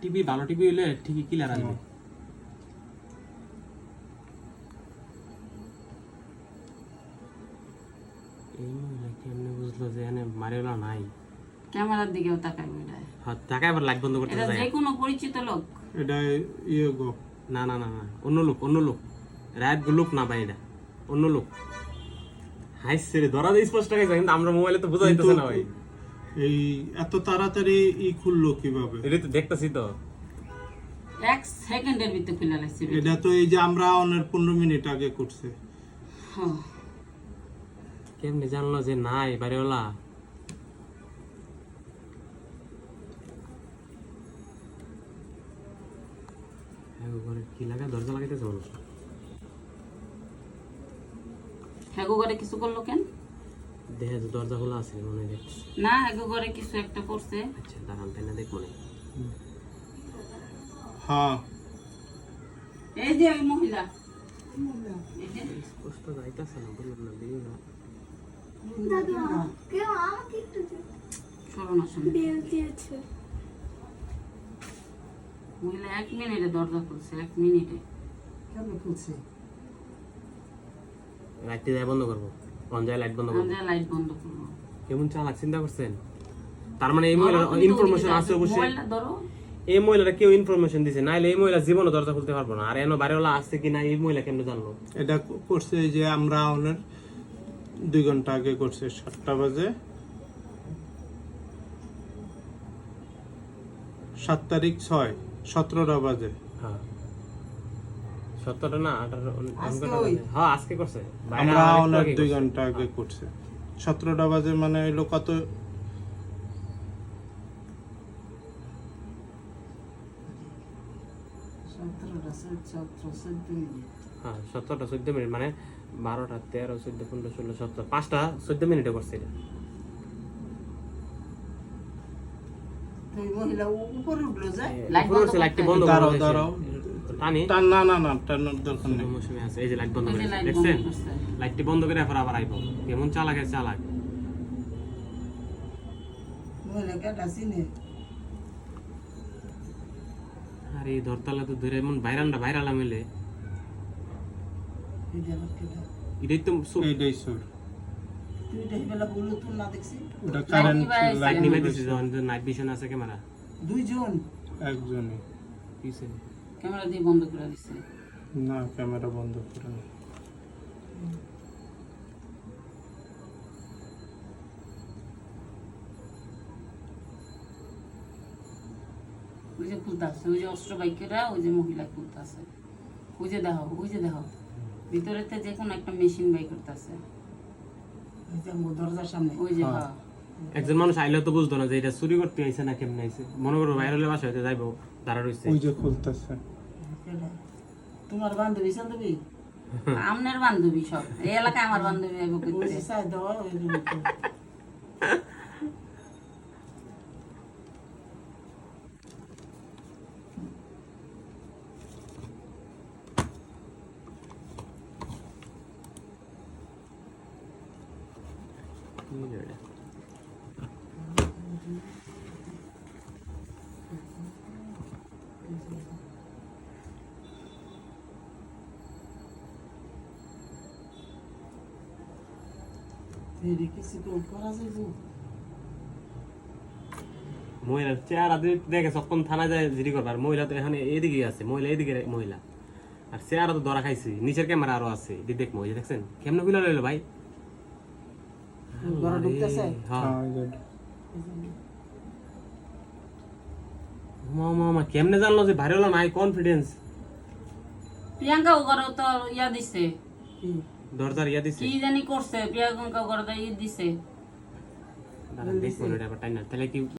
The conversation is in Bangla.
টিভি ভালো টিভি হইলে ঠিকই ক্লিয়ার আসবে। এই মহিলা কেমনে বুঝলো যে এনে মারিওলা নাই? ক্যামেরার দিকেও তাকাই এটা হ্যাঁ লাইট বন্ধ করতে এটা যে কোনো পরিচিত লোক। এটা ইয়ে গো না না না না অন্য লোক অন্য লোক। রাত লোক না ভাই এটা অন্য লোক। হাইস রে ধরা দিয়ে স্পষ্ট কিন্তু আমরা মোবাইলে তো বোঝা যাইতেছে না ভাই। এই এত তাড়াতাড়ি ই খুললো কীভাবে? এটা তো দেখতেছি তো। এক সেকেন্ডের ভিতরে খুলে লাগছে এটা তো এই যে আমরা অনের পনেরো মিনিট আগে করছে। হ্যাঁ। কেমনে জানলো যে নাই বাড়িওয়ালা? হ্যাঁ, কি লাগা? দরজা লাগাইতেছে মানুষ। হ্যাগো ঘরে কিছু করল কেন? দেখে দরজা খোলা আছে মনে হয় দেখতেছে। না ঘরে কিছু একটা করছে। আচ্ছা দাঁড়ান তাই না দেখ মনে হ্যাঁ। এই যে ওই মহিলা। স্পষ্ট যাইতেছে না বললাম না বেরিয়ে না। কেউ আমাকে একটু সরোনা শুনে। বেল দিয়েছে। মহিলা এক মিনিটে দরজা খুলছে এক মিনিটে। লাইটটি যায় বন্ধ করব। যায় লাইট বন্ধ আমরা লাইট বন্ধ করব কেমন চালাক চিন্তা করছেন? তার মানে এই মহিলার ইনফরমেশন আছে অবশ্যই। এই মহিলাটা কেউ ইনফরমেশন দিছে নাইলে এই মহিলা জীবনে দরজা খুলতে পারব না। আর এনো বাড়িওয়ালা আসছে কি না এই মহিলা কেমনে জানলো? এটা করছে যে আমরা অনের দুই ঘণ্টা আগে করছে সাতটা বাজে। সাত তারিখ ছয় সতেরোটা বাজে। হ্যাঁ। সত্তরটা না আঠারো হ্যাঁ আজকে করছে। আমরা আরেকটু অনের আগে দুই করছে। ঘণ্টা আগে করছে। সতেরোটা বাজে মানে এলো কত হ্যাঁ সত্তরটা চোদ্দ মিনিট মানে বারোটা তেরো চোদ্দ পনেরো ষোলো সত্তর পাঁচটা চোদ্দ মিনিটে করছে এটা। লাইট উপরে উঠছে, লাইটটি করতে। বন্ধ দাঁড়াও, দাঁড়াও। টানি তা না না না টানার দরকার নেই। মৌসুমী আছে। এই যে লাইট বন্ধ করে যে লাইট বন্ধ দেখছেন? লাইটটি বন্ধ করে এরপর আবার আইব। কেমন চালাক চালাক? আর ধরতালা তো ধরে এমন ভাইরানটা ভাইরালা মিলে এটাই তো সব এইটাই সুর। ওটা কারেন্ট লাইট নিভে দিছে নাইট ভিশন আছে ক্যামেরা। দুইজন? একজনই। পিছে ক্যামেরা দিয়ে বন্ধ করে দিছে। না ক্যামেরা বন্ধ করে না। ওই যে খুলতাছে ওই যে অস্ত্র বাইকেরা ওই যে মহিলা খুলতাছে। ওই যে দেখো ওই যে দেখো ভিতরেতে যে কোনো একটা মেশিন বাই করতেছে। এই যে দরজার সামনে। ওই যে হ্যাঁ। একজন মানুষ আইলে তো বুঝতো না যে এটা চুরি করতে আইছে না কেমনে আইছে। মনে করো বাইরে হলে বাসা হইতে যাইবো দাঁড়া রইছে। ওই যে খুলতেছে। তোমার বান্ধবী বান্ধবী আমনের বান্ধবী সব। এই এলাকায় আমার বান্ধবী আইব ওই করতে মহিলার চেহারা দেখে যখন থানা যায় জিডি করবার মহিলা তো এখানে এদিকে আছে মহিলা এদিকে মহিলা আর চেহারা তো ধরা খাইছে নিচের ক্যামেরা আরও আছে এদিক দেখ মহিলা দেখছেন কেমনে খুলে লইলো ভাই হ্যাঁ হ্যাঁ, মামা মামা কেমনে জানলো যে ভাইরাল নাই কনফিডেন্স প্রিয়াঙ্কা ওগর তো ইয়া দিছে? দরজার ইয়া দিছে? কি জানি করছে প্রিয়াঙ্কা ওগর তো ই দিছে। দাঁড়ান দেখো এটা টাইনা তাহলে কি